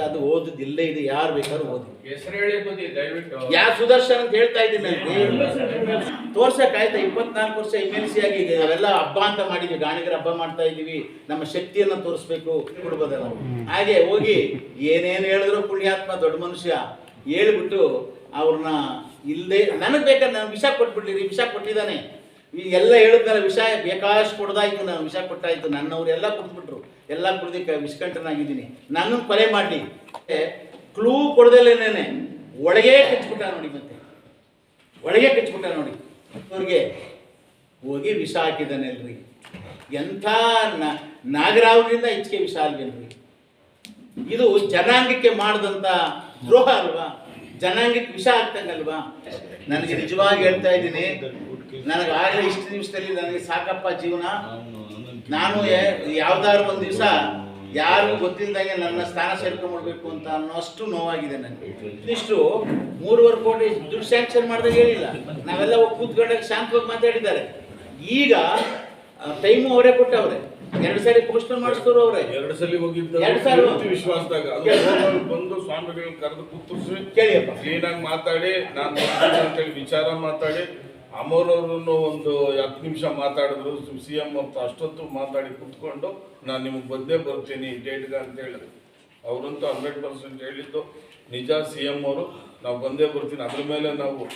ಅದು ಓದುದು ಇಲ್ಲೇ ಇದೆ ಯಾರು ಬೇಕಾದ್ರೂ ಓದಿ. ಯಾ ಸುದರ್ಶನ್ ಅಂತ ಹೇಳ್ತಾ ಇದ್ದೀನಿ ತೋರ್ಸಕ್ಕಾಯ್ತಾ ಇಪ್ಪತ್ನಾಲ್ಕು ವರ್ಷ ಎಂ ಎಲ್ ಸಿ ಆಗಿ ನಾವೆಲ್ಲ ಹಬ್ಬ ಅಂತ ಮಾಡಿದ್ವಿ. ಗಾಣಿಗರ ಹಬ್ಬ ಮಾಡ್ತಾ ಇದೀವಿ ನಮ್ಮ ಶಕ್ತಿಯನ್ನ ತೋರಿಸ್ಬೇಕು ಕೊಡ್ಬೋದಲ್ಲ ಹಾಗೆ ಹೋಗಿ ಏನೇನು ಹೇಳಿದ್ರು ಪುಣ್ಯಾತ್ಮ ದೊಡ್ಡ ಮನುಷ್ಯ ಹೇಳ್ಬಿಟ್ಟು ಅವ್ರನ್ನ ಇಲ್ಲದೆ ನನಗೆ ಬೇಕಾದ್ರೆ ನಾನು ವಿಷ ಕೊಟ್ಬಿಡ್ಲಿ ವಿಷ ಕೊಟ್ಟಿದ್ದಾನೆ. ಎಲ್ಲ ಹೇಳಿದ್ಮೇಲೆ ವಿಷ ಬೇಕಾದಷ್ಟು ಕೊಡ್ದಾಯ್ತು ನಾನು ವಿಷ ಕೊಟ್ಟಾಯ್ತು. ನನ್ನವ್ರು ಎಲ್ಲ ಕುಡ್ದ್ಬಿಟ್ರು ಎಲ್ಲ ಕುಡಿದು ವಿಷ್ಕಂಠನಾಗಿದ್ದೀನಿ ನನ್ನನ್ನು ಕೊಲೆ ಮಾಡಿ ಕ್ಲೂ ಕೊಡದಲ್ಲೇನೇ ಒಳಗೆ ಕಚ್ಬಿಟ್ಟ ನೋಡಿ ಮತ್ತೆ. ಒಳಗೆ ಕಚ್ಬಿಟ್ಟ ನೋಡಿ. ಅವ್ರಿಗೆ ಹೋಗಿ ವಿಷ ಹಾಕಿದ್ದಾನೆ ಅಲ್ರಿ ಎಂಥ ನ- ನಾಗರಾವ್ರಿಂದ ಹೆಚ್ಚಿಗೆ ವಿಷ ಅಲ್ವೇನ್ರಿ ಇದು ಜನಾಂಗಕ್ಕೆ ಮಾಡಿದಂಥ ದ್ರೋಹ ಅಲ್ವಾ? ಜನಾಂಗಕ್ಕೆ ವಿಷ ಆಗ್ತಂಗಲ್ವಾ ನನಗೆ ನಿಜವಾಗಿ ಹೇಳ್ತಾ ಇದ್ದೀನಿ. ನನಗೆ ಆಗಲೇ ಇಷ್ಟು ನಿಮಿಷದಲ್ಲಿ ನನಗೆ ಸಾಕಪ್ಪ ಜೀವನ. ನಾನು ಯಾವ್ದಾದ್ರು ಒಂದು ದಿವಸ ಯಾರಿಗೂ ಗೊತ್ತಿಲ್ದಂಗೆ ನನ್ನ ಸ್ಥಾನ ಸೇರ್ಕೊಂಡ್ಬಿಡ್ಬೇಕು ಅಂತ ಅನ್ನೋ ಅಷ್ಟು ನೋವಾಗಿದೆ ನನಗೆ ಇಷ್ಟು ಮೂರುವರೆ ಕೋಟಿ ದುಡ್ಡು ಸ್ಯಾಂಕ್ಷನ್ ಮಾಡಿದಾಗ ಹೇಳಿಲ್ಲ ನಾವೆಲ್ಲ ಹೋಗಿ ಕೂತ್ಕೊಂಡಾಗ ಶಾಂತವಾಗಿ ಮಾತಾಡಿದ್ದಾರೆ. ಈಗ ಟೈಮು ಅವರೇ ಕೊಟ್ಟವ್ರೆ. ಎರಡು ಸಾರಿ ಪೋಸ್ಟರ್ ಮಾಡಿಸ್ತಾರ ಅವರೇ. ಎರಡು ಸಲ ಹೋಗಿದ್ದಾರೆ ಎರಡು ಸಾರಿ ವಿಶ್ವಾಸದಾಗ ಅದು ಬಂದು ಸ್ವಾಮಿಗಳನ್ನ ಕರೆದು ಕೂತರ್ಸಿ. ಕೇಳಿಯಪ್ಪ. ಕ್ಲೀನಾಗಿ ಮಾತಾಡಿ ನಾನು ಅಂತೇಳಿ ವಿಚಾರ ಮಾತಾಡಿ ಅಮರವ್ರನ್ನು ಒಂದು ಹತ್ತು ನಿಮಿಷ ಮಾತಾಡಿದ್ರು ಸಿ ಎಂ ಅಂತ ಅಷ್ಟೊತ್ತು ಮಾತಾಡಿ ಕುತ್ಕೊಂಡು ನಾನು ನಿಮಗೆ ಬಂದೇ ಬರ್ತೀನಿ ಡೇಟ್ಗೆ ಅಂತ ಹೇಳಿದ್ರು. ಅವರಂತೂ ಹಂಡ್ರೆಡ್ ಪರ್ಸೆಂಟ್ ಹೇಳಿದ್ದು, ನಿಜ ಸಿ ಎಂ ಅವರು, ನಾವು ಬಂದೇ ಬರ್ತೀನಿ. ಅದ್ರ ಮೇಲೆ ನಾವು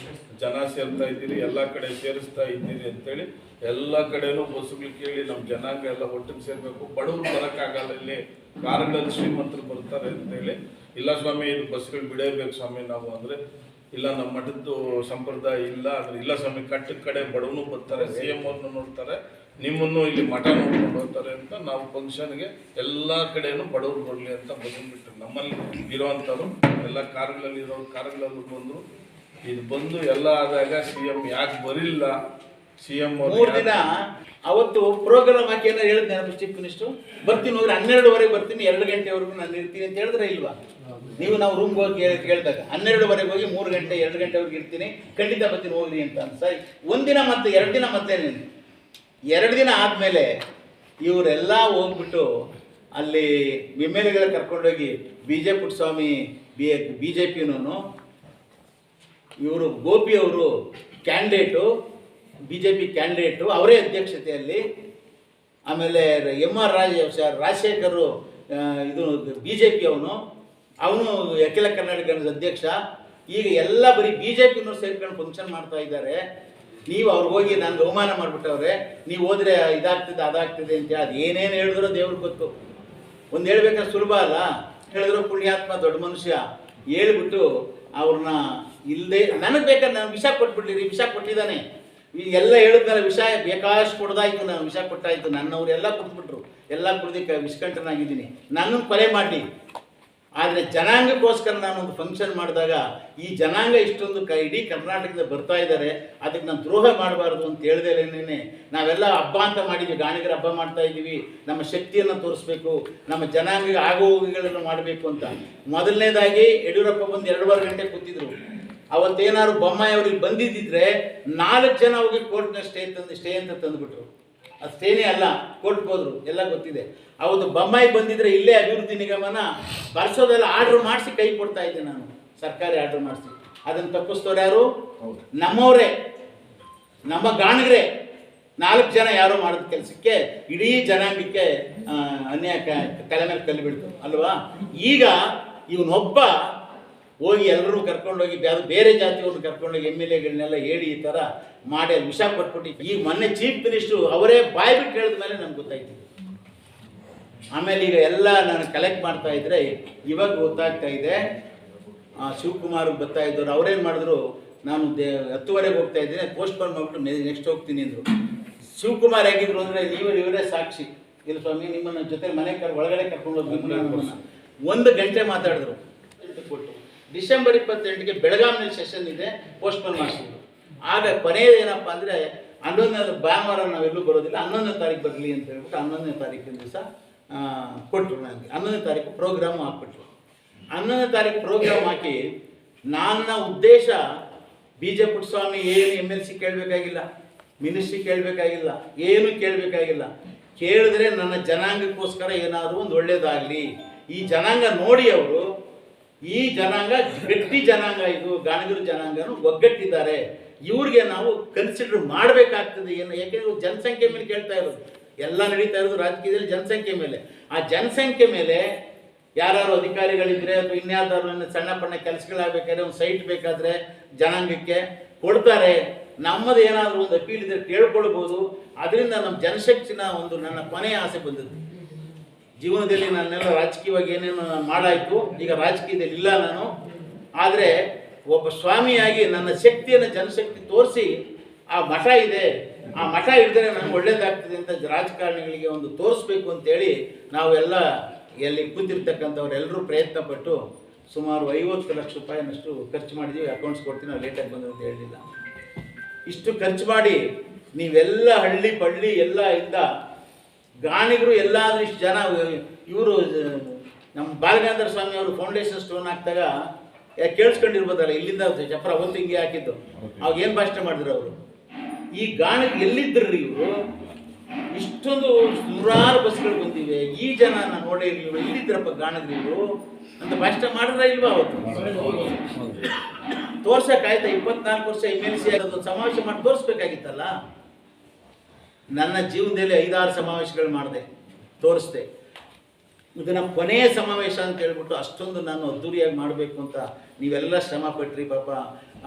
ಜನ ಸೇರ್ತಾ ಇದ್ದೀರಿ, ಎಲ್ಲ ಕಡೆ ಸೇರಿಸ್ತಾ ಇದ್ದೀರಿ ಅಂತೇಳಿ ಎಲ್ಲ ಕಡೆನೂ ಬಸ್ಸುಗಳು ಕೇಳಿ ನಮ್ಮ ಜನಾಂಗ ಎಲ್ಲ ಒಟ್ಟಿಗೆ ಸೇರಬೇಕು. ಬಡವರು ಬರೋಕ್ಕಾಗಲ್ಲ ಇಲ್ಲಿ. ಕಾರುಗಳಲ್ಲಿ ಶ್ರೀಮಂತರು ಬರ್ತಾರೆ ಅಂತೇಳಿ. ಇಲ್ಲ ಸ್ವಾಮಿ, ಇದು ಬಸ್ಗಳು ಬಿಡೇಬೇಕು ಸ್ವಾಮಿ ನಾವು ಅಂದರೆ ಇಲ್ಲ ನಮ್ಮ ಮಠದ್ದು ಸಂಪ್ರದಾಯ ಇಲ್ಲ ಅಂದ್ರೆ ಇಲ್ಲ ಸ್ವಾಮಿ ಕಟ್ಟ ಕಡೆ ಬಡವನು ಬರ್ತಾರೆ ಸಿ ಎಂ ಅವ್ರನ್ನು ನೋಡ್ತಾರೆ ನಿಮ್ಮನ್ನು ಇಲ್ಲಿ ಮಠ ನೋಡ್ಕೊಂಡು ಹೋಗ್ತಾರೆ ಅಂತ ನಾವು ಫಂಕ್ಷನ್ಗೆ ಎಲ್ಲ ಕಡೆಯೂ ಬಡವರು ಬರಲಿ ಅಂತ ಬಂದ್ಬಿಟ್ಟು ನಮ್ಮಲ್ಲಿ ಇರೋವಂಥವ್ರು ಎಲ್ಲ ಕಾರುಗಳಲ್ಲಿ ಇರೋ ಕಾರುಗಳಲ್ಲಿ ಬಂದರು. ಇದು ಬಂದು ಎಲ್ಲ ಆದಾಗ ಸಿ ಎಂ ಯಾಕೆ ಬರಿಲ್ಲ? ಸಿ ಎಂ ಮೂರು ದಿನ ಅವತ್ತು ಪ್ರೋಗ್ರಾಮ್ ಹಾಕಿ ಏನಾರು ಹೇಳಿದ್ದೆ ನಾನು ಚೀಫ್ ಮಿನಿಸ್ಟರ್ ಬರ್ತೀನಿ ಹೋದ್ರೆ ಹನ್ನೆರಡುವರೆಗೆ ಬರ್ತೀನಿ ಎರಡು ಗಂಟೆವರೆಗೂ ನಾನು ಇರ್ತೀನಿ ಅಂತ ಹೇಳಿದ್ರೆ ಇಲ್ವಾ? ನೀವು ನಾವು ರೂಮ್ಗೆ ಹೋಗಿ ಕೇಳಿ ಕೇಳಿದಾಗ ಹನ್ನೆರಡುವರೆಗೆ ಹೋಗಿ ಮೂರು ಗಂಟೆ, ಎರಡು ಗಂಟೆವರೆಗೆ ಇರ್ತೀನಿ. ಖಂಡಿತ ಬರ್ತೀನಿ ಹೋಗ್ರಿ ಅಂತ ಸರಿ. ಒಂದಿನ ಮತ್ತೆ, ಎರಡು ದಿನ ಮತ್ತೆ ಎರಡು ದಿನ ಆದಮೇಲೆ ಇವರೆಲ್ಲ ಹೋಗ್ಬಿಟ್ಟು ಅಲ್ಲಿ ಎಗಳ ಕರ್ಕೊಂಡೋಗಿ B J Swamy B B J ಪಿನೂ ಇವರು ಗೋಪಿ ಅವರು candidate B J P candidate, ಅವರೇ ಅಧ್ಯಕ್ಷತೆಯಲ್ಲಿ ಆಮೇಲೆ ಎಂ ಆರ್ ರಾಜ ರಾಜಶೇಖರ್ ಇದು ಬಿ ಜೆ ಪಿ ಅವನು ಅವನು ಅಖಿಲ ಕರ್ನಾಟಕ ಅಧ್ಯಕ್ಷ. ಈಗ ಎಲ್ಲ ಬರೀ ಬಿ ಜೆ ಪಿನವ್ರು ಸೇರ್ಕೊಂಡು ಫಂಕ್ಷನ್ ಮಾಡ್ತಾ ಇದ್ದಾರೆ. ನೀವು ಅವ್ರಿಗೆ ಹೋಗಿ ನಾನು ಅವಮಾನ ಮಾಡಿಬಿಟ್ಟವ್ರೆ. ನೀವು ಹೋದ್ರೆ ಇದಾಗ್ತದೆ, ಅದಾಗ್ತದೆ ಅಂತ ಅದು ಏನೇನು ಹೇಳಿದ್ರು ದೇವ್ರಿಗೆ ಗೊತ್ತು. ಒಂದು ಹೇಳ್ಬೇಕಾದ್ರೆ ಸುಲಭ ಅಲ್ಲ? ಹೇಳಿದ್ರು ಪುಣ್ಯಾತ್ಮ ದೊಡ್ಡ ಮನುಷ್ಯ. ಹೇಳ್ಬಿಟ್ಟು ಅವ್ರನ್ನ ಇಲ್ಲದೆ ನನಗೆ ಬೇಕಾದ್ರೆ ನಾನು ವಿಷ ಕೊಟ್ಬಿಡ್ಲಿ ವಿಷ ಕೊಟ್ಟಿದ್ದಾನೆ. ಎಲ್ಲ ಹೇಳಿದ್ಮೇಲೆ ವಿಷ ಬೇಕಾಷ್ಟು ಕೊಡ್ದಾಯ್ತು, ನಾನು ವಿಷ ಕೊಟ್ಟಾಯ್ತು. ನನ್ನವ್ರು ಎಲ್ಲ ಕೊಟ್ಬಿಟ್ರು. ಎಲ್ಲ ಕುಡ್ದಕ್ಕೆ ವಿಷ್ಕಂಠನಾಗಿದ್ದೀನಿ ನನ್ನನ್ನು ಕೊಲೆ ಮಾಡಲಿ. ಆದರೆ ಜನಾಂಗಕ್ಕೋಸ್ಕರ ನಾನು ಒಂದು ಫಂಕ್ಷನ್ ಮಾಡಿದಾಗ ಈ ಜನಾಂಗ ಇಷ್ಟೊಂದು ಕ ಇಡೀ ಬರ್ತಾ ಇದ್ದಾರೆ, ಅದಕ್ಕೆ ನಾನು ದ್ರೋಹ ಮಾಡಬಾರ್ದು ಅಂತ ಹೇಳ್ದೇನೆ ನಾವೆಲ್ಲ ಹಬ್ಬ ಅಂತ ಮಾಡಿದ್ವಿ, ಗಾಣಿಗರ ಹಬ್ಬ ಮಾಡ್ತಾ ಇದ್ದೀವಿ, ನಮ್ಮ ಶಕ್ತಿಯನ್ನು ತೋರಿಸ್ಬೇಕು, ನಮ್ಮ ಜನಾಂಗ ಆಗೋಗಳನ್ನು ಮಾಡಬೇಕು ಅಂತ. ಮೊದಲನೇದಾಗಿ ಯಡಿಯೂರಪ್ಪ ಬಂದು ಎರಡೂವರೆ ಗಂಟೆ ಕೂತಿದ್ರು. ಅವತ್ತೇನಾದ್ರು ಬೊಮ್ಮಾಯಿ ಅವ್ರಿಗೆ ಬಂದಿದ್ದಿದ್ರೆ ನಾಲ್ಕು ಜನ ಹೋಗಿ ಕೋರ್ಟ್ನ ಸ್ಟೇ ತಂದು ಸ್ಟೇ ಅಂತ ತಂದುಬಿಟ್ರು. ಅದು ಸ್ಟೇನೇ ಅಲ್ಲ ಕೋರ್ಟ್ಗೆ ಹೋದ್ರು ಎಲ್ಲ ಗೊತ್ತಿದೆ. ಅವತ್ತು ಬೊಮ್ಮಾಯಿ ಬಂದಿದ್ರೆ ಇಲ್ಲೇ ಅಭಿವೃದ್ಧಿ ನಿಗಮನ ಬರ್ಸೋದೆಲ್ಲ ಆರ್ಡ್ರ್ ಮಾಡಿಸಿ ಕೈ ಕೊಡ್ತಾ ಇದ್ದೆ ನಾನು ಸರ್ಕಾರಿ ಆರ್ಡ್ರ್ ಮಾಡಿಸಿ. ಅದನ್ನು ತಪ್ಪಿಸ್ತವ್ರು ಯಾರು? ನಮ್ಮವರೇ ನಮ್ಮ ಗಾಣಗ್ರೆ. ನಾಲ್ಕು ಜನ ಯಾರೋ ಮಾಡಿದ ಕೆಲಸಕ್ಕೆ ಇಡೀ ಜನಾಂಗಕ್ಕೆ ಅನ್ಯಾಯ ತಲೆ ಮೇಲೆ ಕಲ್ಲು ಬಿಡ್ತು ಅಲ್ವಾ? ಈಗ ಇವನೊಬ್ಬ ಹೋಗಿ ಎಲ್ಲರೂ ಕರ್ಕೊಂಡೋಗಿ ಅದು ಬೇರೆ ಜಾತಿಯವ್ರನ್ನ ಕರ್ಕೊಂಡೋಗಿ ಎಂ ಎಲ್ ಎಗಳನ್ನೆಲ್ಲ ಹೇಳಿ ಈ ಥರ ಮಾಡಿ ಅಲ್ಲಿ ವಿಷ ಕೊಟ್ಬಿಟ್ಟು ಈಗ ಮೊನ್ನೆ ಚೀಫ್ ಮಿನಿಸ್ಟ್ರು ಅವರೇ ಬಾಯ್ ಬಿಟ್ಟು ಹೇಳಿದ ಮೇಲೆ ನಮ್ಗೆ ಗೊತ್ತಾಯ್ತು. ಆಮೇಲೆ ಈಗ ಎಲ್ಲ ನಾನು ಕಲೆಕ್ಟ್ ಮಾಡ್ತಾ ಇದ್ರೆ ಇವಾಗ ಗೊತ್ತಾಗ್ತಾ ಇದೆ ಶಿವಕುಮಾರ್ ಬರ್ತಾ ಇದ್ದವ್ರು. ಅವ್ರೇನು ಮಾಡಿದ್ರು ನಾನು ದೇ ಹತ್ತುವರೆಗೆ ಹೋಗ್ತಾ ಇದ್ದೀನಿ ಪೋಸ್ಟ್ಪೋನ್ ಮಾಡಿಬಿಟ್ಟು ನೆಕ್ಸ್ಟ್ ಹೋಗ್ತೀನಿ ಅಂದರು. ಶಿವಕುಮಾರ್ ಹೇಗಿದ್ರು ಅಂದರೆ ನೀವು ಇವರೇ ಸಾಕ್ಷಿ. ಇಲ್ಲ ಸ್ವಾಮಿ ನಿಮ್ಮನ್ನ ಜೊತೆ ಮನೆ ಕರ್ ಒಳಗಡೆ ಕರ್ಕೊಂಡು ಹೋಗಿ ಒಂದು ಗಂಟೆ ಮಾತಾಡಿದ್ರು. ಡಿಸೆಂಬರ್ ಇಪ್ಪತ್ತೆಂಟಿಗೆ ಬೆಳಗಾವಿನಲ್ಲಿ ಸೆಷನ್ ಇದೆ ಪೋಸ್ಟ್ಪೋನ್ ಮಾಡಿಸಿದ್ರು. ಆಗ ಕೊನೆಯದೇನಪ್ಪ ಅಂದರೆ ಹನ್ನೊಂದನೇ ಭಾನುವಾರ ನಾವೆಲ್ಲೂ ಬರೋದಿಲ್ಲ, ಹನ್ನೊಂದನೇ ತಾರೀಕು ಬರಲಿ ಅಂತ ಹೇಳ್ಬಿಟ್ಟು ಹನ್ನೊಂದನೇ ತಾರೀಕಿನ ದಿವಸ ಕೊಟ್ಟರು ನನಗೆ ಹನ್ನೊಂದನೇ ತಾರೀಕು ಪ್ರೋಗ್ರಾಮು ಹಾಕ್ಬಿಟ್ರು. ಹನ್ನೊಂದನೇ ತಾರೀಕು ಪ್ರೋಗ್ರಾಮ್ ಹಾಕಿ ನನ್ನ ಉದ್ದೇಶ ಬಿ ಜೆ ಪುಟ್ಟಸ್ವಾಮಿ ಏನು ಎಂ ಎಲ್ ಸಿ ಕೇಳಬೇಕಾಗಿಲ್ಲ ಮಿನಿಸ್ಟ್ರಿ ಕೇಳಬೇಕಾಗಿಲ್ಲ, ಏನು ಕೇಳಬೇಕಾಗಿಲ್ಲ. ಕೇಳಿದ್ರೆ ನನ್ನ ಜನಾಂಗಕ್ಕೋಸ್ಕರ ಏನಾದರೂ ಒಂದು ಒಳ್ಳೆಯದಾಗಲಿ ಈ ಜನಾಂಗ ನೋಡಿ ಅವರು ಈ ಜನಾಂಗ ಗಟ್ಟಿ ಜನಾಂಗ ಇದು ಗಾನಗಿರು ಜನಾಂಗನು ಒಗ್ಗಟ್ಟಿದ್ದಾರೆ. ಇವ್ರಿಗೆ ನಾವು ಕನ್ಸಿಡರ್ ಮಾಡಬೇಕಾಗ್ತದೆ ಏನು? ಯಾಕೆಂದ್ರೆ ಜನಸಂಖ್ಯೆ ಮೇಲೆ ಕೇಳ್ತಾ ಇರೋದು. ಎಲ್ಲ ನಡೀತಾ ಇರೋದು ರಾಜಕೀಯದಲ್ಲಿ ಜನಸಂಖ್ಯೆ ಮೇಲೆ. ಆ ಜನಸಂಖ್ಯೆ ಮೇಲೆ ಯಾರು ಅಧಿಕಾರಿಗಳಿದ್ರೆ ಅಥವಾ ಇನ್ನು ಸಣ್ಣ ಪಣ್ಣ ಕೆಲಸಗಳಾಗಬೇಕಾದ್ರೆ ಒಂದು ಸೈಟ್ ಬೇಕಾದ್ರೆ ಜನಾಂಗಕ್ಕೆ ಕೊಡ್ತಾರೆ. ನಮ್ಮದು ಏನಾದರೂ ಒಂದು ಅಪೀಲ್ ಇದ್ರೆ ಕೇಳ್ಕೊಳ್ಬೋದು. ಅದರಿಂದ ನಮ್ಮ ಜನಶಕ್ತಿನ ಒಂದು ನನ್ನ ಕೊನೆಯ ಆಸೆ ಬಂದದ್ದು. ಜೀವನದಲ್ಲಿ ನಾನೆಲ್ಲ ರಾಜಕೀಯವಾಗಿ ಏನೇನು ಮಾಡಾಯಿತು, ಈಗ ರಾಜಕೀಯದಲ್ಲಿ ಇಲ್ಲ ನಾನು. ಆದರೆ ಒಬ್ಬ ಸ್ವಾಮಿಯಾಗಿ ನನ್ನ ಶಕ್ತಿಯನ್ನು ಜನಶಕ್ತಿ ತೋರಿಸಿ ಆ ಮಠ ಇದೆ. ಆ ಮಠ ಇದ್ದರೆ ನನಗೆ ಒಳ್ಳೇದಾಗ್ತದೆ ಅಂತ ರಾಜಕಾರಣಿಗಳಿಗೆ ಒಂದು ತೋರಿಸ್ಬೇಕು ಅಂತೇಳಿ ನಾವೆಲ್ಲ ಎಲ್ಲಿ ಕೂತಿರ್ತಕ್ಕಂಥವ್ರೆಲ್ಲರೂ ಪ್ರಯತ್ನ ಪಟ್ಟು ಸುಮಾರು ಐವತ್ತು ಲಕ್ಷ ರೂಪಾಯಿನಷ್ಟು ಖರ್ಚು ಮಾಡಿದ್ದೀವಿ ಅಕೌಂಟ್ಸ್ ಕೊಡ್ತೀನಿ, ನಾವು ಲೇಟಾಗಿ ಬಂದು ಅಂತ ಹೇಳಲಿಲ್ಲ ಇಷ್ಟು ಖರ್ಚು ಮಾಡಿ ನೀವೆಲ್ಲ ಹಳ್ಳಿ ಪಳ್ಳಿ ಎಲ್ಲ ಇಂದ ಗಾಣಿಗರು ಎಲ್ಲಾದ್ರೂ ಇಷ್ಟು ಜನ ಇವರು ನಮ್ಮ ಬಾಲಗಂಧರ ಸ್ವಾಮಿ ಅವರು ಫೌಂಡೇಶನ್ ಸ್ಟೋನ್ ಹಾಕಿದಾಗ ಕೇಳಿಸ್ಕೊಂಡಿರ್ಬೋದಲ್ಲ ಇಲ್ಲಿಂದ ಚಪ್ರ ಒಂದು ಹಿಂಗೆ ಹಾಕಿದ್ದು. ಅವಾಗ ಏನು ಭಾಷಣ ಮಾಡಿದ್ರು ಅವರು? ಈ ಗಾಣಕ್ಕೆ ಎಲ್ಲಿದ್ದರು ಇವರು? ಇಷ್ಟೊಂದು ನೂರಾರು ಬಸ್ಗಳು ಬಂದಿವೆ ಈ ಜನ ನಾನು ನೋಡೇ ಇರ್ಲಿಲ್ಲ ಎಲ್ಲಿದ್ದರಪ್ಪ ಗಾಣಿಗರು ಇವರು? ಅಂತ ಭಾಷಣ ಮಾಡಿದ್ರೆ ಇಲ್ವಾ ಅವತ್ತು? ತೋರ್ಸಕ್ಕಾಯ್ತಾ ಇಪ್ಪತ್ನಾಲ್ಕು ವರ್ಷ ಎಂ ಎಲ್ ಸಿ ಆಗೋದು ಸಮಾವೇಶ ಮಾಡಿ ತೋರಿಸ್ಬೇಕಾಗಿತ್ತಲ್ಲ? ನನ್ನ ಜೀವನದಲ್ಲಿ ಐದಾರು ಸಮಾವೇಶಗಳು ಮಾಡಿದೆ, ತೋರಿಸ್ದೆ. ನಮ್ಮ ಕೊನೆಯ ಸಮಾವೇಶ ಅಂತ ಹೇಳ್ಬಿಟ್ಟು ಅಷ್ಟೊಂದು ನಾನು ಅದ್ದೂರಿಯಾಗಿ ಮಾಡಬೇಕು ಅಂತ ನೀವೆಲ್ಲ ಶ್ರಮ ಪಟ್ರಿ, ಪಾಪ.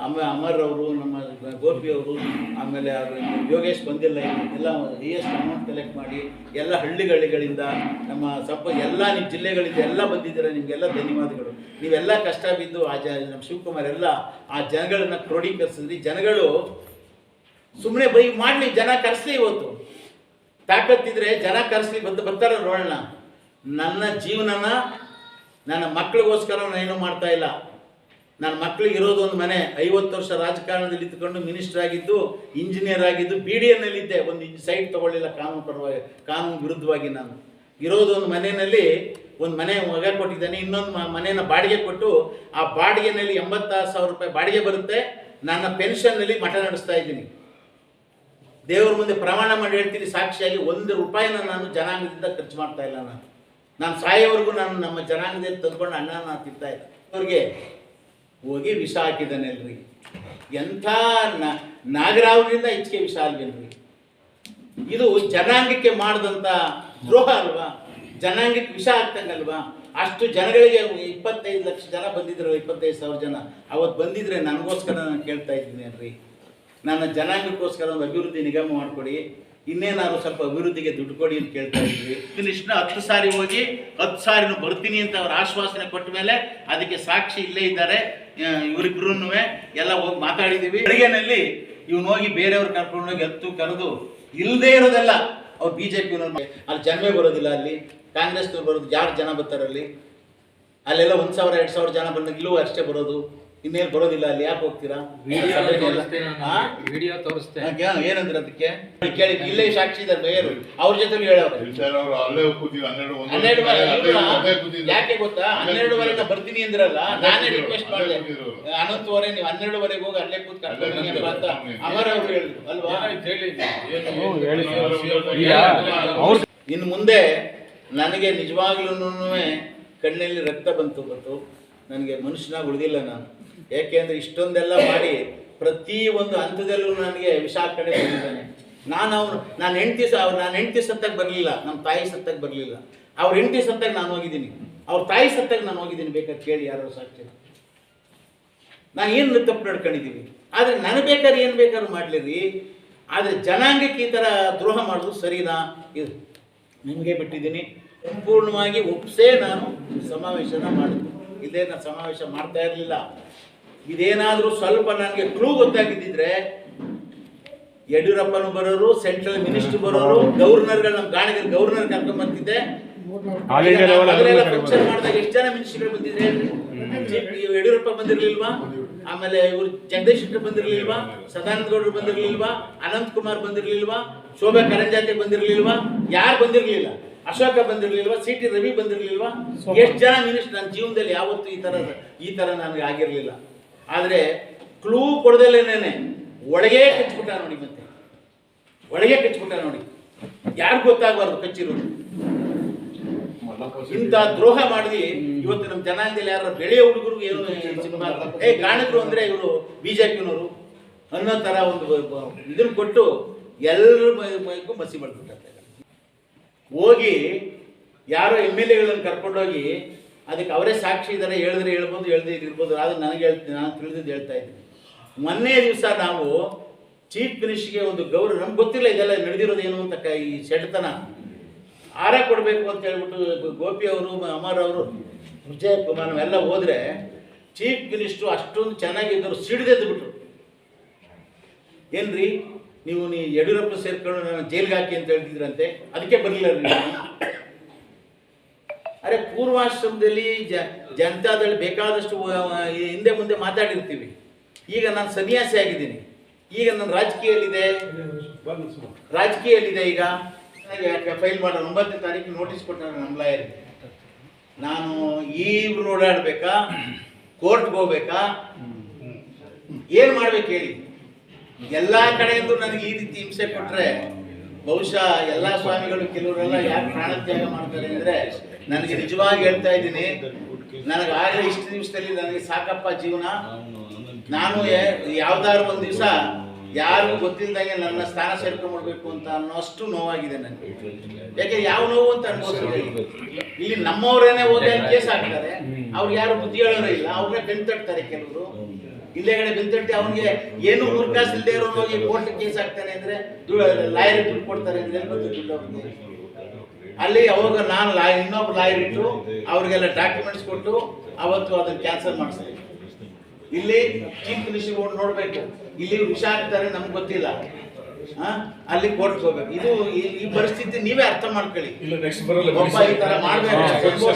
ಅಮ್ಮ, ಅಮರ್ ಅವರು, ನಮ್ಮ ಗೋಪಿ ಅವರು, ಆಮೇಲೆ ಅವರು ಯೋಗೇಶ್ ಬಂದಿಲ್ಲ ಎಲ್ಲ ಎಲ್ಲ ಹೈಯೆಸ್ಟ್ ಅಮೌಂಟ್ ಕಲೆಕ್ಟ್ ಮಾಡಿ, ಎಲ್ಲ ಹಳ್ಳಿಗಳಿಗಳಿಂದ ನಮ್ಮ ಸಪ್ಪ, ಎಲ್ಲ ನಿಮ್ಮ ಜಿಲ್ಲೆಗಳಿಂದ ಎಲ್ಲ ಬಂದಿದ್ದೀರ ನಿಮಗೆಲ್ಲ ಧನ್ಯವಾದಗಳು. ನೀವೆಲ್ಲ ಕಷ್ಟ ಬಿದ್ದು ಆ ಜ, ನಮ್ಮ ಶಿವಕುಮಾರ್ ಎಲ್ಲ ಆ ಜನಗಳನ್ನ ಕ್ರೋಢೀಕರಿಸಿದ್ರಿ ಜನಗಳು ಸುಮ್ಮನೆ ಬೈ ಮಾಡಲಿ, ಜನ ಕರೆಸಲಿ ಇವತ್ತು. ತಾಕತ್ತಿದ್ರೆ ಜನ ಕರೆಸಲಿ ಬಂದು ಬರ್ತಾರೆ ನೋಡೋಣ ನನ್ನ ಜೀವನನ, ನನ್ನ ಮಕ್ಕಳಿಗೋಸ್ಕರ ನಾನು ಏನೂ ಮಾಡ್ತಾ ಇಲ್ಲ. ನನ್ನ ಮಕ್ಕಳಿಗೆ ಇರೋದು ಒಂದು ಮನೆ. ಐವತ್ತು ವರ್ಷ ರಾಜಕಾರಣದಲ್ಲಿ ಇದ್ದುಕೊಂಡು ಮಿನಿಸ್ಟರ್ ಆಗಿದ್ದು, ಇಂಜಿನಿಯರ್ ಆಗಿದ್ದು, ಬಿ ಡಿ ಎನ್ನಲ್ಲಿದ್ದೆ ಒಂದು ಸೈಟ್ ತೊಗೊಳ್ಳಿಲ್ಲ ಕಾನೂನು ಪರವಾಗಿ, ಕಾನೂನು ವಿರುದ್ಧವಾಗಿ ನಾನು. ಇರೋದು ಒಂದು ಮನೆಯಲ್ಲಿ, ಒಂದು ಮನೆ ಮಗ ಕೊಟ್ಟಿದ್ದಾನೆ, ಇನ್ನೊಂದು ಮನೆಯನ್ನು ಬಾಡಿಗೆ ಕೊಟ್ಟು, ಆ ಬಾಡಿಗೆನಲ್ಲಿ ಎಂಬತ್ತಾರು ಸಾವಿರ ರೂಪಾಯಿ ಬಾಡಿಗೆ ಬರುತ್ತೆ. ನನ್ನ ಪೆನ್ಷನ್ನಲ್ಲಿ ಮಠ ನಡೆಸ್ತಾ ಇದ್ದೀನಿ. ದೇವ್ರ ಮುಂದೆ ಪ್ರಮಾಣ ಮಾಡಿ ಹೇಳ್ತೀನಿ, ಸಾಕ್ಷಿಯಾಗಿ ಒಂದು ರೂಪಾಯಿನ ನಾನು ಜನಾಂಗದಿಂದ ಖರ್ಚು ಮಾಡ್ತಾ ಇಲ್ಲ ನಾನು. ನಾನು ಸಾಯೋವರೆಗೂ ನಾನು ನಮ್ಮ ಜನಾಂಗದಲ್ಲಿ ತಂದ್ಕೊಂಡು ಅಣ್ಣ ನಾನು ತಿಂತಾ ಇಲ್ಲ ಅವ್ರಿಗೆ ಹೋಗಿ ವಿಷ ಹಾಕಿದ್ದಾನೆ ಎಲ್ರಿ ಎಂಥ ನಾಗರಾವ್ರಿಂದ ಹೆಚ್ಚಿಗೆ ವಿಷ ಅಲ್ವೇನ್ರಿ ಇದು ಜನಾಂಗಕ್ಕೆ ಮಾಡಿದಂಥ ದ್ರೋಹ ಅಲ್ವಾ? ಜನಾಂಗಕ್ಕೆ ವಿಷ ಆಗ್ತಂಗಲ್ವಾ ಅಷ್ಟು ಜನಗಳಿಗೆ ಇಪ್ಪತ್ತೈದು ಲಕ್ಷ ಜನ ಬಂದಿದ್ರು, ಇಪ್ಪತ್ತೈದು ಸಾವಿರ ಜನ. ಅವತ್ತು ಬಂದಿದ್ರೆ ನನಗೋಸ್ಕರ ನಾನು ಕೇಳ್ತಾ ಇದ್ದೀನಿ ಅಲ್ರಿ ನನ್ನ ಜನಾಂಗಕ್ಕೋಸ್ಕರ ಒಂದು ಅಭಿವೃದ್ಧಿ ನಿಗಮ ಮಾಡಿಕೊಡಿ. ಇನ್ನೇನಾದ್ರು ಸ್ವಲ್ಪ ಅಭಿವೃದ್ಧಿಗೆ ದುಡ್ಡು ಕೊಡಿ ಅಂತ ಕೇಳ್ತಾ ಇದ್ವಿ. ಲಿಸ್ಟ್ನ ಹತ್ತು ಸಾರಿ ಹೋಗಿ ಹತ್ತು ಸಾರಿನೂ ಬರ್ತೀನಿ ಅಂತ ಅವ್ರ ಆಶ್ವಾಸನೆ ಕೊಟ್ಟ ಮೇಲೆ ಅದಕ್ಕೆ ಸಾಕ್ಷಿ ಇಲ್ಲೇ ಇದ್ದಾರೆ. ಇವರಿಬ್ರು ಎಲ್ಲ ಹೋಗಿ ಮಾತಾಡಿದ್ದೀವಿ ಅಡುಗೆನಲ್ಲಿ ಇವನು ಹೋಗಿ ಬೇರೆಯವ್ರು ಕರ್ಕೊಂಡು ಹೋಗಿ ಹತ್ತು ಕರೆದು ಇಲ್ಲದೇ ಇರೋದೆಲ್ಲ ಅವ್ರು ಬಿ ಜೆ ಪಿ ಅಲ್ಲಿ ಜನವೇ ಬರೋದಿಲ್ಲ ಅಲ್ಲಿ. ಕಾಂಗ್ರೆಸ್ನವ್ರು ಬರೋದು ಯಾರು ಜನ ಬರ್ತಾರಲ್ಲಿ? ಅಲ್ಲೆಲ್ಲ ಒಂದು ಸಾವಿರ ಎರಡು ಸಾವಿರ ಜನ ಬಂದಾಗ ಇಲ್ಲೂ ಅಷ್ಟೇ ಬರೋದು. ಇನ್ನೇನು ಬರೋದಿಲ್ಲ ಅಲ್ಲಿ ಯಾಕೆ ಹೋಗ್ತೀರಾ? ವಿಡಿಯೋ ತೋರಿಸ್ತೇನೆ ಹಾ? ವಿಡಿಯೋ ತೋರಿಸ್ತೇನೆ. ಹಾಗೆ ಏನಂದ್ರೆ ಅದಕ್ಕೆ? ಕೇಳಿ ಇಲ್ಲೇ ಸಾಕ್ಷಿ ಇದ್ದಾರೆ ಬೇಯರು ಅವ್ರ ಜೊತೆ. ಯಾಕೆ ಗೊತ್ತಾ? ಹನ್ನೆರಡುವರೆ ಹನ್ನೆರಡುವರೆಗೆ ಬರ್ತೀನಿ ಅಂದ್ರಲ್ಲ ನಾನೇ ರಿಕ್ವೆಸ್ಟ್ ಮಾಡಿದೆ. ಅನಂತವರೆ ನೀವು ಹನ್ನೆರಡುವರೆಗೆ ಹೋಗಿ ಅಲ್ಲೇ ಕೂತ್ಕೊಂಡು ಅಂತ ಕೂತಿದ್ರು. ಅಮರ್ ಅವರು ಹೇಳಿದ್ರು ಅಲ್ವಾ. ಇನ್ನು ಮುಂದೆ ನನಗೆ ನಿಜವಾಗ್ಲೂ ಕಣ್ಣಲ್ಲಿ ರಕ್ತ ಬಂತು ಬಂತು ನನಗೆ ಮನುಷ್ಯನಾಗಿ ಉಳಿದಿಲ್ಲ ನಾನು. ಯಾಕೆಂದ್ರೆ ಇಷ್ಟೊಂದೆಲ್ಲ ಮಾಡಿ ಪ್ರತಿ ಒಂದು ಹಂತದಲ್ಲೂ ನನಗೆ ವಿಷ ಕಡೆ ಬಂದಿದ್ದಾನೆ. ನಾನು ಅವನು, ನಾನು ಹೆಂಡತಿ ಅವ್ರು ನಾನು ಹೆಂಡತಿ ಸತ್ತಾಗ ಬರಲಿಲ್ಲ, ನಮ್ಮ ತಾಯಿ ಸತ್ತಾಗ ಬರಲಿಲ್ಲ. ಅವ್ರ ಹೆಂಡತಿ ಸತ್ತಾಗ ನಾನು ಹೋಗಿದ್ದೀನಿ. ಅವ್ರ ತಾಯಿ ಸತ್ತಾಗ ನಾನು ಹೋಗಿದ್ದೀನಿ ಬೇಕಾದ್ರೆ ಕೇಳಿ ಯಾರು ಸಾಕ್ಷಿ ನಾನು ಏನು ತಪ್ಪು ನಡ್ಕೊಂಡಿದ್ದೀವಿ ಆದರೆ ನನಗೆ ಬೇಕಾದ್ರೆ ಏನು ಬೇಕಾದ್ರೂ ಮಾಡಲಿರಿ. ಆದರೆ ಜನಾಂಗಕ್ಕೆ ಈ ಥರ ದ್ರೋಹ ಮಾಡೋದು ಸರಿನಾ? ಇದು ನಿಮಗೆ ಬಿಟ್ಟಿದ್ದೀನಿ. ಸಂಪೂರ್ಣವಾಗಿ ಒಪ್ಸೇ ನಾನು ಸಮಾವೇಶನ ಮಾಡಿದ್ದೀನಿ ಇಲ್ಲೇ ನಾನು ಸಮಾವೇಶ ಮಾಡ್ತಾ ಇರಲಿಲ್ಲ. ಇದೇನಾದರೂ ಸ್ವಲ್ಪ ನನಗೆ ಕ್ಲೂ ಗೊತ್ತಾಗಿದ್ದಿದ್ರೆ ಯಡಿಯೂರಪ್ಪನು ಬರೋರು ಸೆಂಟ್ರಲ್ ಮಿನಿಸ್ಟರ್ ಬರೋರು ಗವರ್ನರ್ಗಳು ನಮ್ಮ ಗಾಣಿಗೆ ಗವರ್ನರ್ ಕರ್ಕೊಂಡ್ ಬರ್ತಿದ್ದೆ function ಮಾಡಿದಾಗ ಎಷ್ಟು ಜನ ಮಿನಿಸ್ಟರ್ಗಳು ಬಂದಿದ್ರೆ ಯಡಿಯೂರಪ್ಪ ಬಂದಿರ್ಲಿಲ್ವಾ? ಆಮೇಲೆ ಇವರು ಜಗದೀಶ್ ಶೆಟ್ಟರ್ ಬಂದಿರ್ಲಿಲ್ವಾ? ಸದಾನಂದ ಗೌಡರು ಬಂದಿರ್ಲಿಲ್ವಾ? ಅನಂತ್ ಕುಮಾರ್ ಬಂದಿರ್ಲಿಲ್ವಾ? ಶೋಭಾ ಕರಂಜಾತಿ ಬಂದಿರ್ಲಿಲ್ವಾ? ಯಾರು ಬಂದಿರ್ಲಿಲ್ಲ? ಅಶೋಕ ಬಂದಿರ್ಲಿಲ್ವಾ? ಸಿ ಟಿ ರವಿ ಬಂದಿರ್ಲಿಲ್ವಾ? ಎಷ್ಟು ಜನ ಮಿನಿಸ್ಟರ್ ನನ್ನ ಜೀವನದಲ್ಲಿ ಯಾವತ್ತೂ ಈ ತರ ಈ ತರ ನನಗೆ ಆಗಿರ್ಲಿಲ್ಲ. ಆದ್ರೆ ಕ್ಲೂ ಕೊಡದಲ್ಲೇನೇನೆ ಒಳಗೆ ಕಚ್ಬಿಟ್ಟ ನೋಡಿ ಮತ್ತೆ. ಒಳಗೆ ಕಚ್ಬಿಟ್ಟ ನೋಡಿ. ಯಾರು ಗೊತ್ತಾಗಬಾರ್ದು ಕಚ್ಚಿರೋದು? ಇಂಥ ದ್ರೋಹ ಮಾಡಿ ಇವತ್ತು ನಮ್ಮ ಜನಾಂಗದಲ್ಲಿ ಯಾರು ಬೆಳೆಯ ಹುಡುಗರು ಏನು ಸಿನಿಮಾ ಏ ಕಾಣಿದ್ರು ಅಂದ್ರೆ ಇವರು ಬಿಜೆಪಿನವರು. ಅನ್ನೋ ತರ ಒಂದು ಇದನ್ನ ಕೊಟ್ಟು ಎಲ್ಲರ ಮೈಗೂ ಮಸಿ ಮಾಡ್ಬಿಟ್ಟಾರೆ ಹೋಗಿ ಯಾರೋ ಎಂ ಎಲ್ ಎಗಳನ್ನು ಕರ್ಕೊಂಡೋಗಿ ಅದಕ್ಕೆ ಅವರೇ ಸಾಕ್ಷಿ ಇದ್ದಾರೆ, ಹೇಳಿದ್ರೆ ಹೇಳ್ಬೋದು, ಹೇಳ್ದೆ ಇರ್ಬೋದು ಆದರೆ ನನಗೆ ಹೇಳ್ತೀನಿ ನಾನು ತಿಳಿದಿದ್ದು ಹೇಳ್ತಾ ಇದ್ದೀನಿ. ಮೊನ್ನೆ ದಿವಸ ನಾವು ಚೀಫ್ ಮಿನಿಸ್ಟ್ರಿಗೆ ಒಂದು ಗೌರವ, ನಮ್ಗೆ ಗೊತ್ತಿಲ್ಲ ಇದೆಲ್ಲ ನಡೆದಿರೋದು ಏನು ಅಂತ ಈ ಸೆಡ್ತನ ಆರ ಕೊಡಬೇಕು ಅಂತ ಹೇಳ್ಬಿಟ್ಟು ಗೋಪಿ ಅವರು, ಅಮರ್ ಅವರು, ವಿಜಯ್ ಕುಮಾರ್ ಎಲ್ಲ ಹೋದರೆ ಚೀಫ್ ಮಿನಿಸ್ಟ್ರು ಅಷ್ಟೊಂದು ಚೆನ್ನಾಗಿದ್ದರು, ಸಿಡಿದೆದ್ದು ಬಿಟ್ರು. ಏನ್ರಿ, ನೀವು ನೀ ಯಡಿಯೂರಪ್ಪ ಸೇರ್ಕೊಂಡು ನಾನು ಜೈಲಿಗೆ ಹಾಕಿ ಅಂತ ಹೇಳ್ತಿದ್ರಂತೆ, ಅದಕ್ಕೆ ಬರಲಿಲ್ಲ ರೀ. ಅರೆ ಪೂರ್ವಾಶ್ರಮದಲ್ಲಿ ಜನತಾದಳಿ ಬೇಕಾದಷ್ಟು ಹಿಂದೆ ಮುಂದೆ ಮಾತಾಡಿರ್ತೀವಿ. ಈಗ ನಾನು ಸನ್ಯಾಸಿ ಆಗಿದ್ದೀನಿ. ಈಗ ನನ್ನ ರಾಜಕೀಯಲ್ಲಿದೆ. ರಾಜಕೀಯಲ್ಲಿದೆ ಈಗ. ಫೈಲ್ ಮಾಡೋಣ. ಒಂಬತ್ತನೇ ತಾರೀಕು ನೋಟಿಸ್ ಕೊಟ್ಟಾರೆ ನಮ್ಮ ಲಾಯರ್ಗೆ ನಾನು ಈ ಇವ್ರು ಓಡಾಡ್ಬೇಕಾ? ಕೋರ್ಟ್ಗೆ ಹೋಗ್ಬೇಕಾ? ಏನು ಮಾಡ್ಬೇಕು ಹೇಳಿ? ಎಲ್ಲ ಕಡೆಯಿಂದ ನನಗೆ ಈ ರೀತಿ ಹಿಂಸೆ ಕೊಟ್ಟರೆ ಬಹುಶಃ ಎಲ್ಲ ಸ್ವಾಮಿಗಳು ಕೆಲವರೆಲ್ಲ ಯಾಕೆ ಪ್ರಾಣತ್ಯಾಗ ಮಾಡ್ತಾರೆ ಅಂದ್ರೆ ನನಗೆ ನಿಜವಾಗಿ ಹೇಳ್ತಾ ಇದ್ದೀನಿ, ನನಗೆ ಆಗಲೇ ಇಷ್ಟು ದಿವಸದಲ್ಲಿ ನನಗೆ ಸಾಕಪ್ಪ ಜೀವನ. ನಾನು ಯಾವ್ದಾದ್ರು ಒಂದು ದಿವಸ ಯಾರು ಗೊತ್ತಿಲ್ದಂಗೆ ನನ್ನ ಸ್ಥಾನ ಸೇರ್ಕೊಂಡ್ಬಿಡ್ಬೇಕು ಅಂತ ಅನ್ನೋಷ್ಟು ನೋವಾಗಿದೆ ನನಗೆ. ಯಾಕೆ ಯಾವ ನೋವು ಅಂತ ಅನ್ಬೋದು ಇಲ್ಲಿ ನಮ್ಮವರೇನೆ ಹೋಗಿ ಕೇಸ್ ಆಗ್ತಾರೆ ಅವ್ರು ಯಾರು ಬುದ್ಧಿ ಹೇಳೋರೇ ಇಲ್ಲ. ಅವ್ರನ್ನೇ ಬೆಂತಟ್ತಾರೆ ಕೆಲವರು. ಹಿಂದೆಗಡೆ ಬೆಂತಟ್ಟಿ ಅವ್ನಿಗೆ ಏನು ಮೂರ್ ಕಾಸು ಇಲ್ಲದೆ ಹೋಗಿ ಕೋರ್ಟ್ ಕೇಸ್ ಆಗ್ತಾನೆ ಅಂದ್ರೆ ಲಾಯರ್ ದುಡ್ಡು ಕೊಡ್ತಾರೆ ಅಂದ್ರೆ ದುಡ್ಡು ಅಲ್ಲಿ ಅವಾಗ ನಾನು ಲಾಯ್ ಇನ್ನೊಬ್ಬ ಲಾಯರ್ ಇಟ್ಟು ಅವ್ರಿಗೆಲ್ಲ ಡಾಕ್ಯುಮೆಂಟ್ಸ್ ಕೊಟ್ಟು ಅವತ್ತು ಅದನ್ನ ಕ್ಯಾನ್ಸಲ್ ಮಾಡಿಸ್ತೀವಿ ಇಲ್ಲಿ ಚೀಫ್ ಮಿನಿಸ್ಟರ್ ಹೋಗಿ ನೋಡ್ಬೇಕು. ಇಲ್ಲಿ ಹುಷಾರಿದ್ದಾರೆ ನಮ್ಗೆ ಗೊತ್ತಿಲ್ಲ. ಆ? ಅಲ್ಲಿ ಕೋರ್ಟ್ ಹೋಗ್ಬೇಕು. ಇದು ಈ- ಪರಿಸ್ಥಿತಿ ನೀವೇ ಅರ್ಥ ಮಾಡ್ಕೊಳ್ಳಿ. ಚಿಕ್ಕಬಳ್ಳಾಪುರ ನೆಕ್ಸ್ಟ್ ಬರಲ್ಲ. ಒಬ್ಬ ತರ ಮಾಡ್ಬೇಕು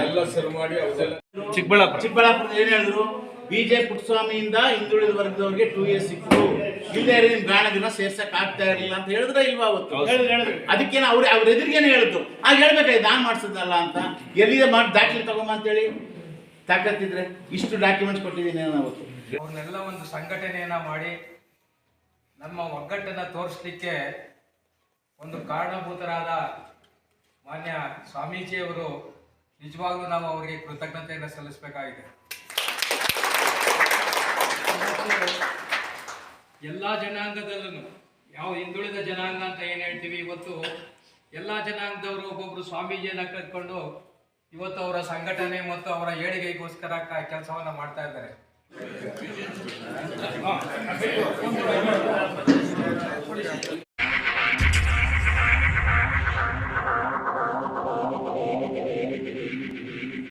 ಎಲ್ಲ ಸರಿ ಮಾಡಿ ಅವರೆಲ್ಲ ಚಿಕ್ಕಬಳ್ಳಾಪುರ ಏನ್ ಹೇಳಿದ್ರು? ಬಿಜೆ ಪುಟ್ಟಸ್ವಾಮಿಯಿಂದ ಹಿಂದುಳಿದ ವರ್ಗದವರಿಗೆ ಟೂ ಇಯರ್ಸ್ ಸಿಕ್ತು ಇಲ್ಲದೆ ಇರೋ ನಿಮ್ ಗಾಣದಿನ ಸೇರ್ಸಕ್ ಆಗ್ತಾ ಇರಲಿಲ್ಲ ಅಂತ ಹೇಳಿದ್ರೆ ಇಲ್ವಾ ಅವತ್ತು? ಅದಕ್ಕೇನ ಅವ್ರ ಅವ್ರ ಎದುರಿಗೇನೆ ಹೇಳಿದ್ರು ಆಗ ಹೇಳ್ಬೇಕಾಯ್ತು ನಾನು ಮಾಡ್ಸದಲ್ಲ ಅಂತ. ಎಲ್ಲಿದೆ ಮಾಡಿ ದಾಖಲೆ ತಗೊಂಬ ಅಂತೇಳಿ? ತಾಕತ್ತಿದ್ರೆ ಇಷ್ಟು ಡಾಕ್ಯುಮೆಂಟ್ಸ್ ಕೊಟ್ಟಿದ್ದೀನಿ ನಾನು ಅವತ್ತು. ಅವ್ರನ್ನೆಲ್ಲ ಒಂದು ಸಂಘಟನೆಯನ್ನ ಮಾಡಿ ನಮ್ಮ ಒಗ್ಗಟ್ಟನ್ನ ತೋರಿಸ್ಲಿಕ್ಕೆ ಒಂದು ಕಾರಣಭೂತರಾದ ಮಾನ್ಯ ಸ್ವಾಮೀಜಿಯವರು ನಿಜವಾಗ್ಲೂ ನಾವು ಅವರಿಗೆ ಕೃತಜ್ಞತೆಯನ್ನು ಸಲ್ಲಿಸಬೇಕಾಗಿದೆ. ಎಲ್ಲ ಜನಾಂಗದಲ್ಲೂ ಯಾವ ಹಿಂದುಳಿದ ಜನಾಂಗ ಅಂತ ಏನು ಹೇಳ್ತೀವಿ ಇವತ್ತು, ಎಲ್ಲ ಜನಾಂಗದವರು ಒಬ್ಬೊಬ್ರು ಸ್ವಾಮೀಜಿಯನ್ನ ಕರ್ಕೊಂಡು ಇವತ್ತು ಅವರ ಸಂಘಟನೆ ಮತ್ತು ಅವರ ಏಳಿಗೆಗೋಸ್ಕರ ಕೆಲಸವನ್ನ ಮಾಡ್ತಾ ಇದ್ದಾರೆ.